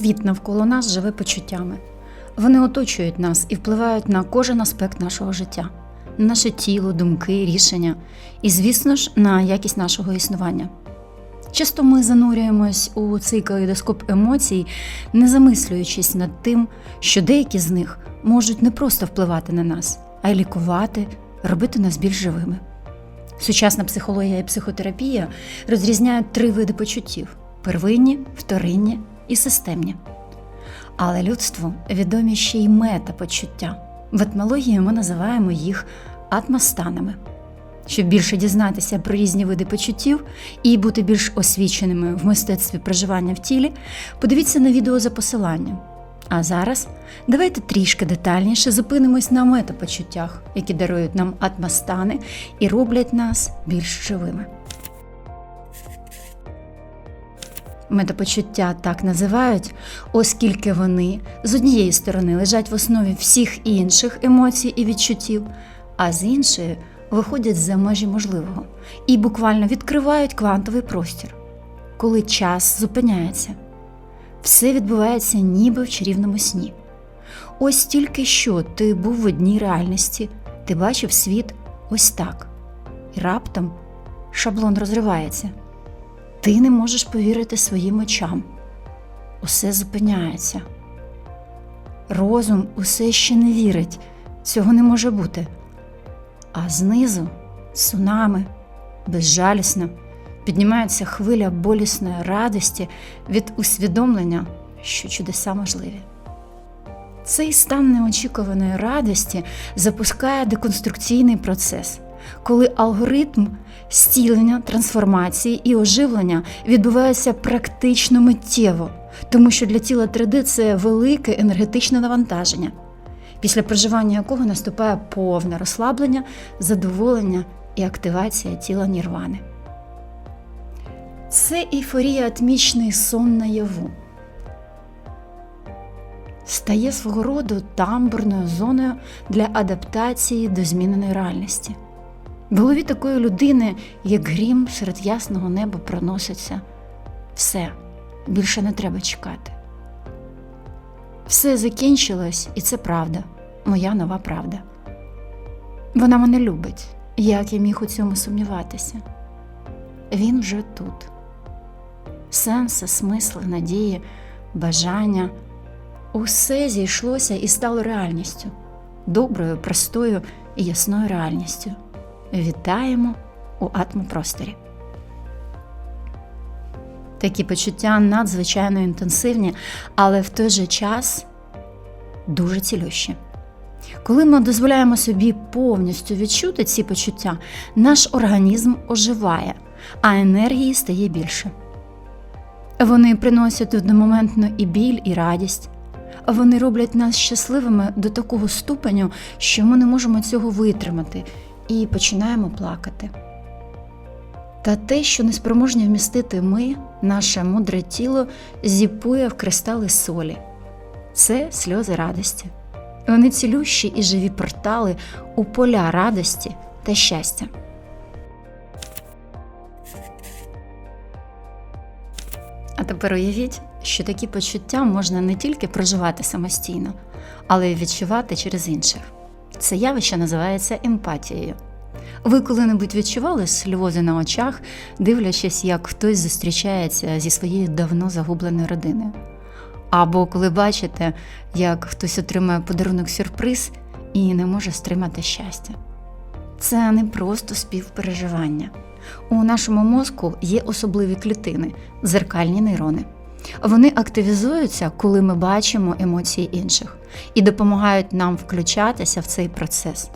Світ навколо нас живе почуттями. Вони оточують нас і впливають на кожен аспект нашого життя, на наше тіло, думки, рішення і, звісно ж, на якість нашого існування. Часто ми занурюємось у цей калейдоскоп емоцій, не замислюючись над тим, що деякі з них можуть не просто впливати на нас, а й лікувати, робити нас більш живими. Сучасна психологія і психотерапія розрізняють три види почуттів: первинні, вторинні і системні. Але людству відомі ще й метапочуття. В етмології ми називаємо їх атмостанами. Щоб більше дізнатися про різні види почуттів і бути більш освіченими в мистецтві проживання в тілі, подивіться на відео за посиланням. А зараз давайте трішки детальніше зупинимось на метапочуттях, які дарують нам атмостани і роблять нас більш живими. Метапочуття так називають, оскільки вони з однієї сторони лежать в основі всіх інших емоцій і відчуттів, а з іншої виходять за межі можливого і буквально відкривають квантовий простір, коли час зупиняється. Все відбувається ніби в чарівному сні. Ось тільки що ти був в одній реальності, ти бачив світ ось так, і раптом шаблон розривається. Ти не можеш повірити своїм очам. Усе зупиняється. Розум усе ще не вірить, цього не може бути. А знизу цунами, безжалісно, піднімається хвиля болісної радості від усвідомлення, що чудеса можливі. Цей стан неочікуваної радості запускає деконструкційний процес, коли алгоритм стілення, трансформації і оживлення відбувається практично миттєво, тому що для тіла 3D це велике енергетичне навантаження, після проживання якого наступає повне розслаблення, задоволення і активація тіла нірвани. Це ейфорія атмічний сон наяву. Стає свого роду тамбурною зоною для адаптації до зміненої реальності. В голові такої людини, як грім серед ясного неба проноситься. Все, більше не треба чекати. Все закінчилось, і це правда, моя нова правда. Вона мене любить, як я міг у цьому сумніватися. Він вже тут. Сенси, смисли, надії, бажання усе зійшлося і стало реальністю, доброю, простою і ясною реальністю. Вітаємо у атмопросторі. Такі почуття надзвичайно інтенсивні, але в той же час дуже цілющі. Коли ми дозволяємо собі повністю відчути ці почуття, наш організм оживає, а енергії стає більше. Вони приносять одномоментно і біль, і радість. Вони роблять нас щасливими до такого ступеню, що ми не можемо цього витримати і починаємо плакати. Та те, що неспроможні вмістити ми, наше мудре тіло зіпує в кристали солі. Це сльози радості. Вони цілющі і живі портали у поля радості та щастя. А тепер уявіть, що такі почуття можна не тільки проживати самостійно, але й відчувати через інших. Це явище називається емпатією. Ви коли-небудь відчували сльози на очах, дивлячись, як хтось зустрічається зі своєю давно загубленою родиною? Або коли бачите, як хтось отримує подарунок сюрприз і не може стримати щастя. Це не просто співпереживання. У нашому мозку є особливі клітини, дзеркальні нейрони. Вони активізуються, коли ми бачимо емоції інших, і допомагають нам включатися в цей процес.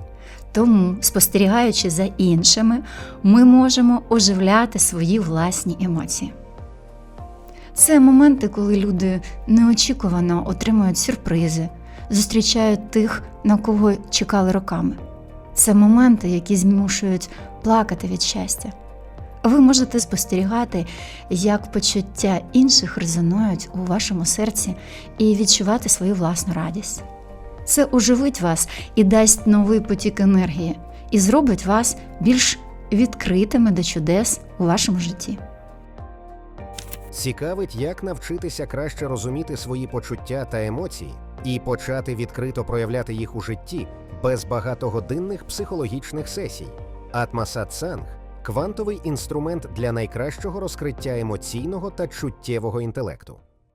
Тому, спостерігаючи за іншими, ми можемо оживляти свої власні емоції. Це моменти, коли люди неочікувано отримують сюрпризи, зустрічають тих, на кого чекали роками. Це моменти, які змушують плакати від щастя. Ви можете спостерігати, як почуття інших резонують у вашому серці і відчувати свою власну радість. Це оживить вас і дасть новий потік енергії, і зробить вас більш відкритими до чудес у вашому житті. Цікавить, як навчитися краще розуміти свої почуття та емоції і почати відкрито проявляти їх у житті без багатогодинних психологічних сесій. Атмаса Цанг квантовий інструмент для найкращого розкриття емоційного та чуттєвого інтелекту.